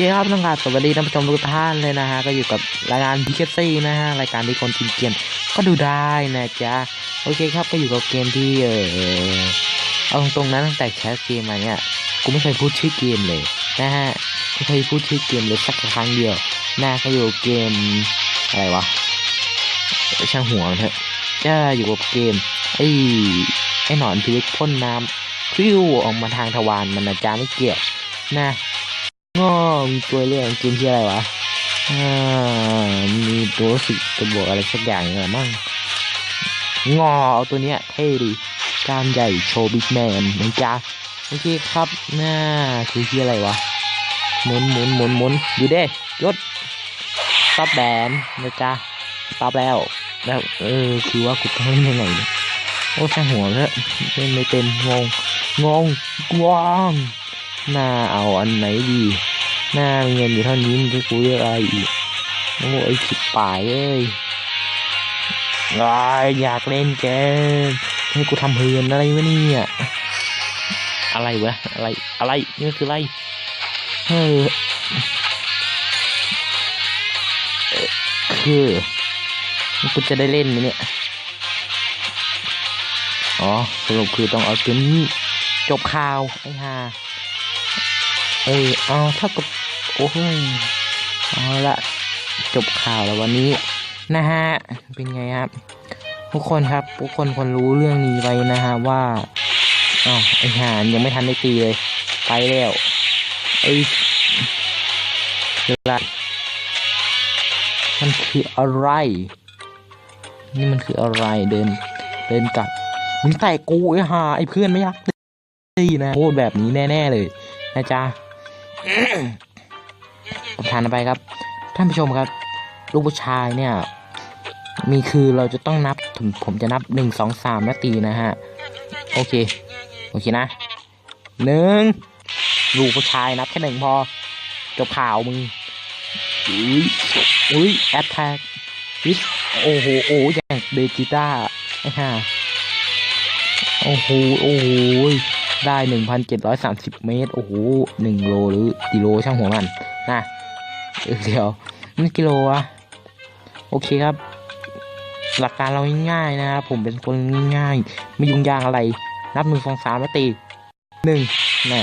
เคครับต้องการสวัสดีท่านผู้ชมทุกท่านเลยนะฮะก็อยู่กับรายการพีเคซี่นะฮะรายการที่คนกินเกมก็ดูได้นะจ๊ะโอเคครับก็อยู่กับเกมที่เออเอาตรงๆนะตั้งแต่แคสเกมมาเนี่ยกูไม่เคยพูดชื่อเกมเลยนะฮะไม่เคยพูดชื่อเกมเลยสักครั้งเดียวนะก็อยู่เกมอะไรวะช่างหัวเถอะจะอยู่กับเกมไอ้ไอ้หนอนพิลึกพ่นน้ำพริ้วออกมาทางทวารมันนะจ๊ะไม่เกี่ยวนะ ง้อมีตัวเรื่องเกมที่อะไรวะอ่ามีตัวสิตัวบวกอะไรสักอย่างเนี่ยมั้งงอเอาตัวเนี้ยเท่ดีกล้ามใหญ่โชว์บิ๊กแมนนะจ๊ะโอเคครับน่าคือที่อะไรวะหมุนหมุนหมุนหมุนอยู่เด้ยศซับแบนนะจ๊ะซับแล้วแล้วเออคือว่ากูต้องเล่นยังไงเนี่ยโอ้ช่างหัวแล้วเล่นไม่เป็นงงงงกว้าง น่าเอาอันไหนดี หน้าเงินอยู่เท่านี้มันจะกูเรียกอะไรอีกโอ้ไอขิดป่ายเอ้ยอายอยากเล่นเกมให้กูทำเฮือนอะไรวะเนี่ยอะไรวะอะไรอะไรนี่คืออะไรเออเอ่อคือกูจะได้เล่นไหมเนี่ยอ๋อสรุปคือต้องเอาตัวนี้จบข่าวไอ้ห่า เออเอาเท่ากับโอ้ยเอาละจบข่าวแล้ววันนี้นะฮะเป็นไงครับทุกคนครับทุกคนควรรู้เรื่องนี้ไว้นะฮะว่าอ้าวไอห่ายังไม่ทันได้ตีเลย ไปแล้วไอ้อะไรมันคืออะไร นี่มันคืออะไรเดิน เดินกลับมึงแต่กูไอ้ห่าไอ้เพื่อนไม่ยักตีนะพูดแบบนี้แน่ ๆ เลยนะจ๊ะ ทานไปครับ ท่านผู้ชมครับ ลูกผู้ชายเนี่ย มีคือเราจะต้องนับผมผมจะนับหนึ่งสองสามนาตีนะฮะ โอเค โอเคนะหนึ่งลูกผู้ชายนับแค่หนึ่งพอจบข่าวมึงอุ้ยอุ้ยแอตแทกวิสโอ้โหโอ้อย่างเบจิต้าไอ้ห่าโอ้โหโอ้โห ได้หนึ่งพันเจ็ดร้อยสามสิบเมตร โอ้โหหนึ่งโลหรือกิโลช่างหัวมันนะเดี๋ยวนี่กิโลวะโอเคครับ หลักการเราง่ายๆนะครับผมเป็นคนง่ายๆไม่ยุ่งยากอะไร นับหนึ่งสองสามแล้วตีหนึ่งแน่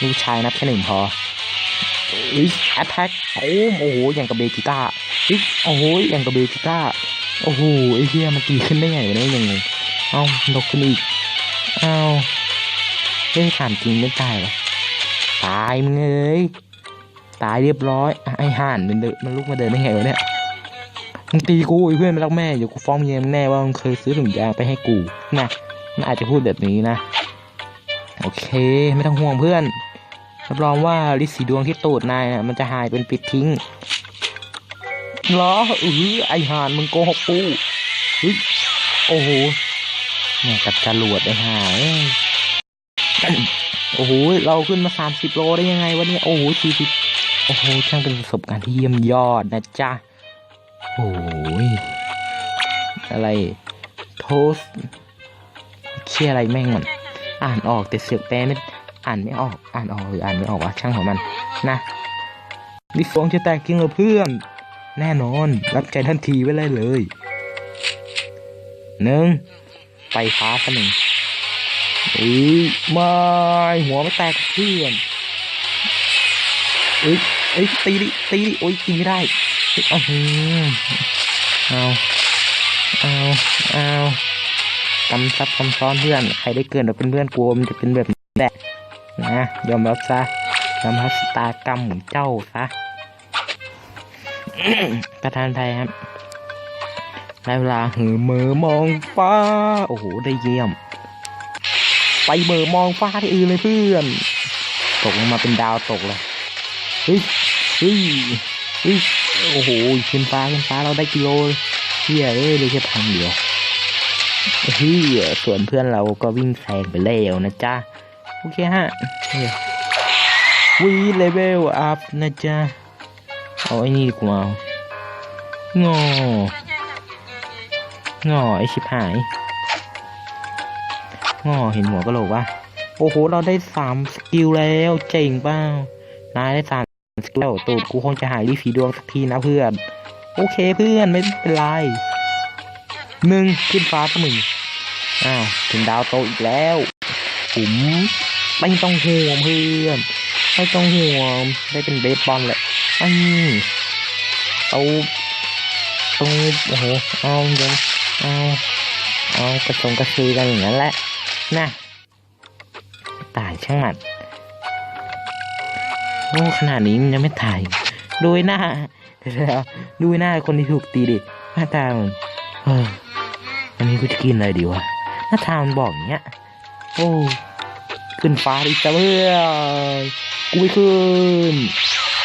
ลูกชายนับแค่หนึ่งพออุ้ยแอตแทกโอ้โหอย่างกับเบจิต้าอุ้ยโอ้โหอย่างกับเบจิต้าโอ้โหไอ้เหี้ยมันตีขึ้นได้ไงวะเนี่ยยังไงเอ้านกขึ้นอีกเอ้าเฮ้ยถามจริงไม่ตายวะตายมึงเอ้ยตายเรียบร้อยไอ้ห่านมันเดินมันลุกมาเดินได้ไงวะเนี่ยมึงตีกูไอ้เพื่อนไม่รักแม่เดี๋ยวกูฟ้องเมียมแน่ว่ามึงเคยซื้อถุงยางไปให้กูนะมันอาจจะพูดแบบนี้นะ โอเค ไม่ต้องห่วงเพื่อนรับรองว่าลิสีดวงที่ตูดนายนะมันจะหายเป็นปิดทิ้งหรอเออไอห่านมึงโกหกกูเฮ้ยโอ้โหเนี่ยกับจรวดไอห่าเอ้ย โอ้โห เราขึ้นมาสามสิบโลได้ยังไงวะเนี่ย โอ้โหสี่สิบโอ้โห ช่างเป็นประสบการณ์ที่เยี่ยมยอดนะจ๊ะ โอ้ย อะไร โทสเชี่ยอะไรแม่งมัน อ่านออกแต่เสือกแปลไม่ อ่านไม่ออก อ่านออกหรืออ่านไม่ออกวะ ช่างของมัน นะดิฟองจะแตกจริงเหรอเพื่อน แน่นอน รับใจทันทีไว้เลยเลย หนึ่ง ไปฟ้าสักหนึ่ง อุ้ยไม่หัวไม่แตกเพื่อนเอ้ยเอ้ยตีดิตีดิโอ้ยตีไม่ได้เอาหือเอาเอาเอากำซับกำซ้อนเพื่อน ใครได้เกินเราเป็นเพื่อนกลัวมันจะเป็นแบบนี้แหละนะยอมรับซะยอมรับสตากรรมของเจ้าซะประธานไทยครับได้เวลาหือมือมองฟ้า โอ้โห ได้เยี่ยม ไปเบอร์มองฟ้าที่อื่นเลยเพื่อน ตกลงมาเป็นดาวตกเลยเฮ้ยเฮ้ยเฮ้ยโอ้โหขึ้นฟ้าขึ้นฟ้าเราได้กิโลเฮียเอ้ยเลยแค่พันเดียวเฮียส่วนเพื่อนเราก็วิ่งแซงไปแล้วนะจ๊ะโอเคฮะวีเลเวลอัพนะจ๊ะเอาไอ้นี่ดีกว่างองอไอชิบหาย งอเห็นหัวกะโหลกวะโอ้โห เราได้สามสกิลแล้ว เจ๋งเปล่านายได้สามสกิลตูดกูคงจะหายรีบสีดวงสักทีนะเพื่อน โอเคเพื่อนไม่เป็นไรหนึ่งขึ้นฟ้าก็มึงอ้าวถึงดาวโตอีกแล้วผมไม่ต้องห่วงเพื่อนไม่ต้องห่วงได้เป็นเบสบอลแหละอ้นี่เอาตูโอ้โหเอายังเอาเอากระชงกระชือกันอย่างนั้นแหละ นะตายช่างมันโอ้ขนาดนี้มันยังไม่ตายดูหน้าเดี๋ยวๆดูหน้าคนที่ถูกตีดิหน้าตามันเอออันนี้กูจะกินอะไรดีวะหน้าตามันบอกอย่างเงี้ยโอ้ขึ้นฟ้าดิจ้าเพื่อกูไม่ขึ้น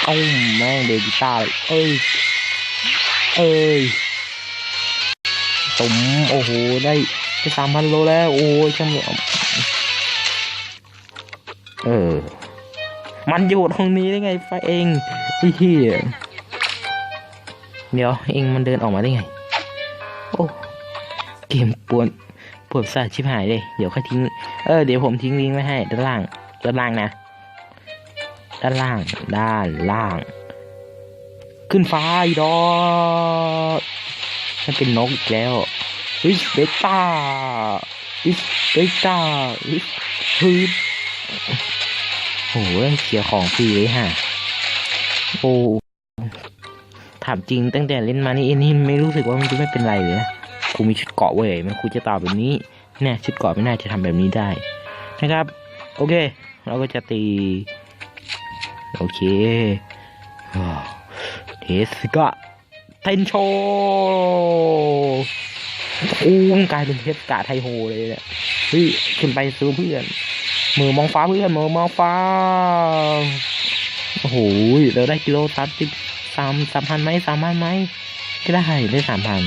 เอ้าแม่งเดจิต้าเลยเอ้ยเอ้ยสมโอ้โหได้ ได้สามพันโลแล้ว โอ้ยช่างเหลือเออ มันอยู่ตรงนี้ได้ไงไฟเองพี่เหี้ยเดี๋ยวเองมันเดินออกมาได้ไง โอ้เกมปวนปวดสาชิบหายเลย เดี๋ยวค่อยทิ้ง เออ เดี๋ยวผมทิ้งลิงก์ไว้ให้ ด้านล่าง ด้านล่างนะ ด้านล่าง ด้านล่าง ขึ้นฟ้าอีดอกมันเป็นนกอีกแล้ว วิสเบต้าวิสเบต้าวิสฮึดโอ้โหเสียของฟรีเลยฮะโอ้ถามจริงตั้งแต่เล่นมานี่เอ็นี่ไม่รู้สึกว่ามันจะไม่เป็นไรเลยนะกูมีชุดเกาะเว้ยมันคูจะตอบแบบนี้เนี่ยชุดเกาะไม่น่าจะทำแบบนี้ได้นะครับ โอเค เราก็จะตี โอเคเทสกะเทนโช อ้มกลายเป็นเทสกะไทโฮเลยเนี่ยเฮ้ยขึ้นไปซื้อเพื่อน มือมองฟ้าเพื่อนมือมองฟ้า โอ้โหเราได้กิโลตัดติสามสามพันไหมสามพันไหมก็ได้ได้สามพัน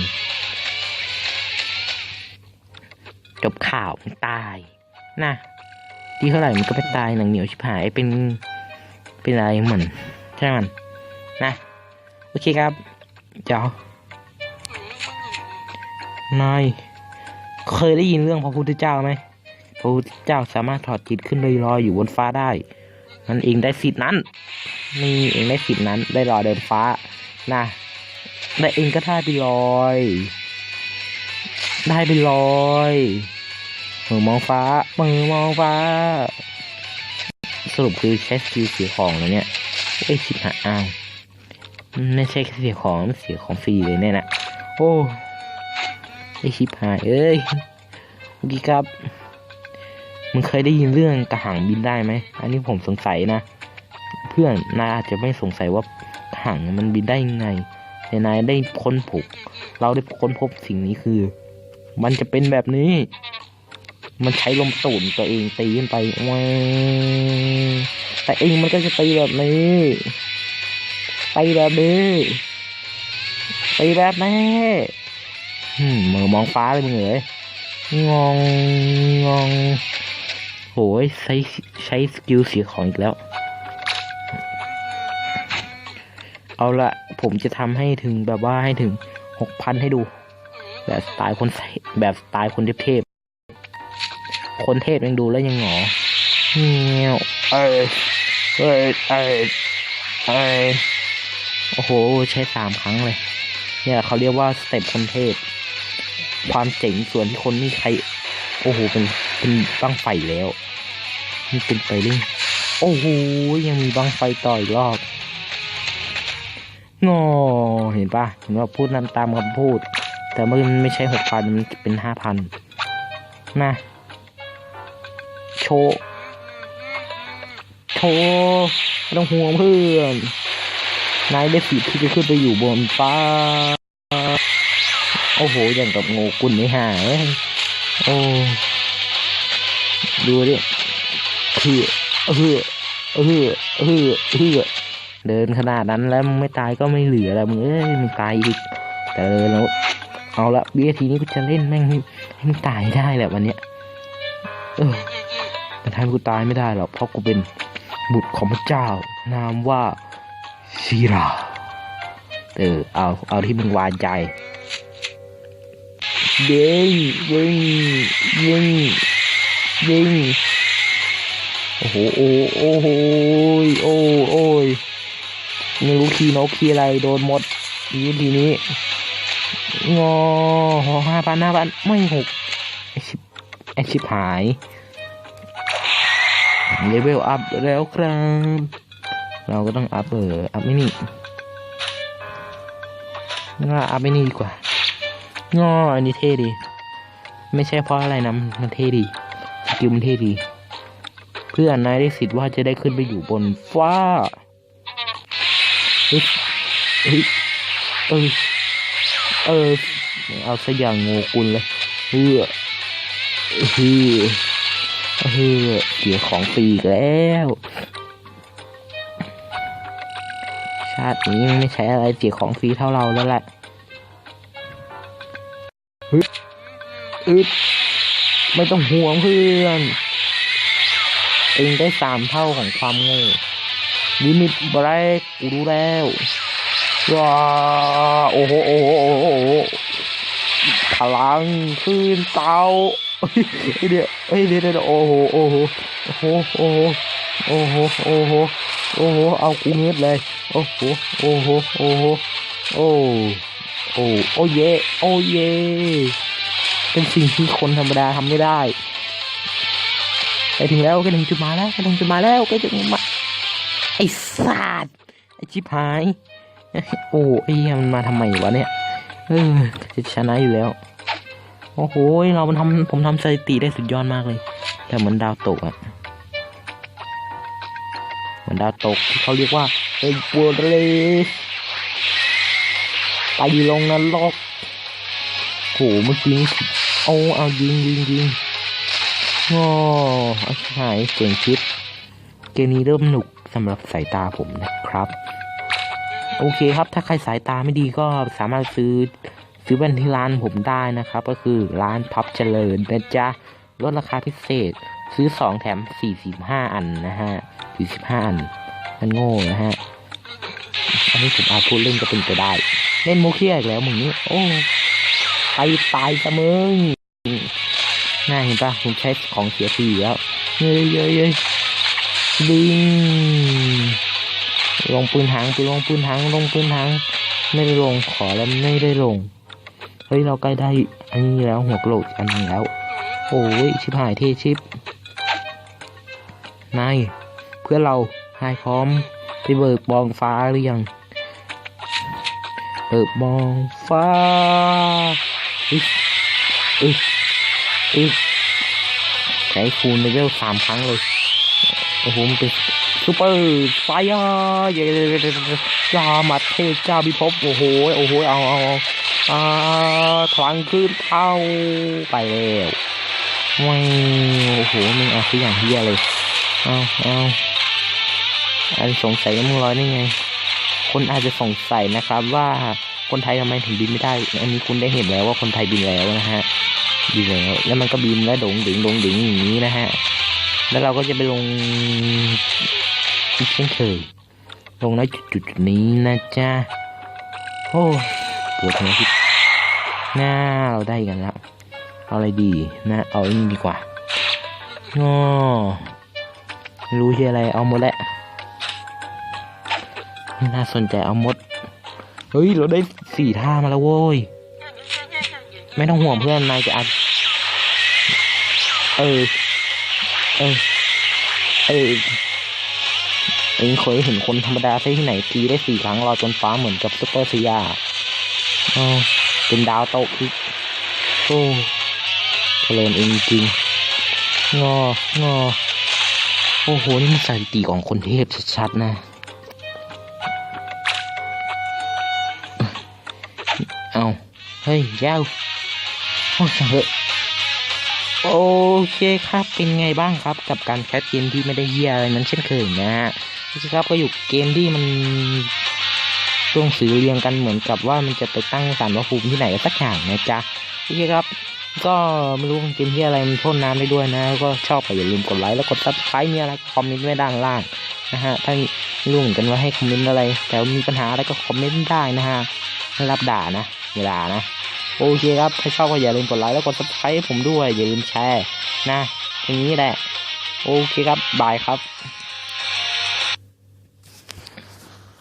จบข่าวมันตายนะที่เท่าไหร่มันก็ไม่ตายหนังเหนียวชิบหายเป็นเป็นอะไรเหมือนใช่มันนะ โอเคครับเจ้า นายเคยได้ยินเรื่องพระพุทธเจ้าไหมพระพุทธเจ้าสามารถถอดจิตขึ้นลอยลอยอยู่บนฟ้าได้นั่นเองได้สิทธินั้นนี่เองได้สิทธินั้น ได้ลอยเดินฟ้านะแต่เองก็ได้ไปลอย ได้ไปลอยมือมองฟ้ามือมองฟ้า สรุปคือใช้สกิลเสียของแล้วเนี่ยไอ้ชิบหายอ้าวไม่ใช่เสียของเสียของฟรีเลยเนี่ยนะโอ้ ไอชิบหายเอ้ยโอเคครับมึงเคยได้ยินเรื่องกระหังบินได้ไหมอันนี้ผมสงสัยนะ เพื่อนนายอาจจะไม่สงสัยว่ากระหังมันบินได้ยังไงแต่นายได้ค้นพบเราได้ค้นพบสิ่งนี้คือ มันจะเป็นแบบนี้ มันใช้ลมตูนตัวเองตีขึ้นไปแหวแต่เองมันก็จะตีแบบนี้ตีแบบนี้ตีแบบนี้ หืมมือมองฟ้าเลยมึงเอ๋ยงองงองโหยใช้ใช้สกิลเสียของอีกแล้ว เอาละผมจะทำให้ถึงแบบว่าให้ถึงหกพันให้ดู แบบสไตล์คนใส่แบบสไตล์คนเทพๆคนเทพยังดูแล้วยังหงอเงี้ยวเอ้ยเอ้ยเอ้ยเอ้ยโอ้โห ใช้สามครั้งเลย เนี่ยเขาเรียกว่าสเต็ปคนเทพ ความเจ๋งส่วนที่คนนี่ใคร โอ้โหเป็นเป็นบังไฟแล้วมันเป็นไปเรื่อยโอ้โหยังมีบังไฟต่ออีกรอบงอเห็นปะเห็นว่าพูดนั้นตามคำพูด แต่มันไม่ใช่หกพันมันเป็นห้าพันนะโชว์โชว์ไม่ต้องห่วงเพื่อน นายได้สิทธิ์ที่จะขึ้นไปอยู่บนฟ้า โอ้โหอย่างกับโงกุลไม่ห่าเอ้ยโอ้ดูดิคือเออเออเออเออเดินขนาดนั้นแล้วมึงไม่ตายก็ไม่เหลือแล้วมึงเอ้ยมึงตายอีกแต่เดินแล้วเอาละวินาทีนี้กูจะเล่นแม่งให้มึงตายได้แหละวันเนี้ยเออแต่ทำกูตายไม่ได้หรอกเพราะกูเป็นบุตรของพระเจ้า นามว่าซีราเออเอาเอาที่มึงวางใจ ยิงยิงยิงยิงโอ้โหโอ้โอ้โหโอ้โอ้ยไม่รู้คีย์โนคีอะไรโดนหมดทีนี้ทีนี้งอห้าพันห้าพันไม่หกไอชิบไอชิบหายเลเวลอัพแล้วครับเราก็ต้องอัพเอออัพไม่นี่ง่าอัพไม่นี่ดีกว่า งออันนี้เท่ดี ไม่ใช่เพราะอะไรนะมันเท่ดีสกิลมันเท่ดี เพื่อนนายได้สิทธิ์ว่าจะได้ขึ้นไปอยู่บนฟ้าเฮ้ยเฮ้ยเออเออเอาซะอย่างโงกุลเลยเฮ้อเฮ้อเฮ้อเสียของฟรีอีกแล้วชาตินี้ไม่ใช้อะไรเสียของฟรีเท่าเราแล้วแหละ ฮึอึดไม่ต้องห่วงเพื่อนเองได้สามเท่าของความโง่ลิมิตบรกกูรู้แล้วว้าโอ้โหโอ้โหโอ้โหพลังขึ้นเตาเฮ้ยเดี๋ยวเฮ้ยเดียวเดี๋ยวโอ้โหโอ้โหโอ้โหโอ้โหโอ้โหโอ้โหโอ้โหเอากูเงืดเลย โอ้โหโอ้โหโอ้โหโอ้ โอ้โอ้เย่โอ้เย่เป็นสิ่งที่คนธรรมดาทำไม่ได้ไปถึงแล้วกล้ถึงจุดหมายแล้วกล้ถึงจุดหมายแล้วกล้ถึงมาไอ้สัตว์ไอ้ชิบหาย โอ้ไอ้เหี้ยมันมาทำไมวะเนี่ยเออจะชนะอยู่แล้ว โอ้โหเรามันทำผมทำสถิติได้สุดยอดมากเลย แต่เหมือนดาวตกอะเหมือนดาวตกที่เขาเรียกว่าเอ้ยปวดเลย ไปลงนรกโหเมื่อกี้โอ้เอายิงยิงยิงโอ้ไอ้ชิบหายเก่งชิปเกมนี้เริ่มหนุกสำหรับสายตาผมนะครับ โอเคครับถ้าใครสายตาไม่ดีก็สามารถซื้อซื้อแว่นที่ร้านผมได้นะครับ ก็คือร้านพับเจริญนะจ๊ะลดราคาพิเศษซื้อ 2 แถม 45 อันนะฮะ 45 อัน มันโง่นะฮะ อันนี้ผมอาพูดเล่นก็เป็นไปได้ เล่นโมเคียอีกแล้วมึงนี่โอ้ไปตายซะมึงน่าเห็นปะผมใช้ของเสียฟรีแล้วเยยเยยเยยดิงลงปืนหางไปลงปืนหางลงปืนหางไม่ได้ลงขอแล้วไม่ได้ลงเฮ้ยเราใกล้ได้อันนี้แล้วหัวกะโหลกอันนี้แล้ว โอ้ยชิบหายเทชิปนายเพื่อเราหายพร้อมไปเบิกบองฟ้าหรือยัง เบิกบองฟ้าอึ๊ดอึ๊ดอึ๊ดใช้คูณเลเวลสามครั้งเลย โอ้โหมันเป็นซูเปอร์ไฟอะเย้ยามาเทพเจ้าพิภพโอ้โห โอ้โห เอาเอาเอาอ่าพลังขึ้นเท้าไปแล้วว้าวโอ้โหมึงเอาทุกอย่างเฮียเลย เอาเอาอันสงสัยว่ามึงร้อยได้ไง คนอาจจะสงสัยนะครับว่าคนไทยทำไมถึงบินไม่ได้ อันนี้คุณได้เห็นแล้วว่าคนไทยบินแล้วนะฮะ บินแล้ว แล้วมันก็บินแล้วดงดึงดงดึงอย่างนี้นะฮะ แล้วเราก็จะไปลงอีกเช่นเคย ลงในจุดจุดนี้นะจ๊ะ โอ้ปวดหัวคิดหน้าเราได้กันแล้ว เอาอะไรดีนะ เอาอันนี้ดีกว่าง้อไม่รู้ชื่ออะไร เอาหมดแหละ น่าสนใจเอาหมด เฮ้ย เราได้สี่ท่ามาแล้วโว้ย ไม่ต้องห่วงเพื่อนนายจะอัด เออ เออ เออ เองเคยเห็นคนธรรมดาใช่ที่ไหนตีได้สี่ครั้งรอจนฟ้าเหมือนกับซุปเปอร์ซียาอ๋อเป็นดาวโตกอีกโอ้เจริญเองจริง งอ งอ โอ้โห นี่มันสถิติของคนเทพชัดๆนะ เฮ้ยย้วโอ้ช่างเถอะโอเคครับเป็นไงบ้างครับกับการแคสเกมที่ไม่ได้เหี้ยอะไรนั้นเช่นเคยนะฮะโอเครับก็อยู่เกมที่มันช่วงสือเรียงกันเหมือนกับว่ามันจะไปตั้งสารพระภูมิที่ไหนสักอย่างนะจ๊ะโอเคครับ ก็ไม่รู้เกมที่อะไรมันพ่นน้ำได้ด้วยนะ ก็ชอบก็อย่าลืมกดไลค์แล้วกดซับสไครต์มีอะไรคอมเมนต์ไว้ด้านล่างนะฮะถ้ารู้เหมือนกันว่าให้คอมเมนต์อะไรแต่มีปัญหาอะไรก็คอมเมนต์ได้นะฮะไม่รับด่านะ เวลานะ โอเคครับ ถ้าชอบก็อย่าลืมกดไลค์แล้วกดซับสไครต์ผมด้วย อย่าลืมแชร์นะอย่างนี้แหละ โอเคครับ บายครับ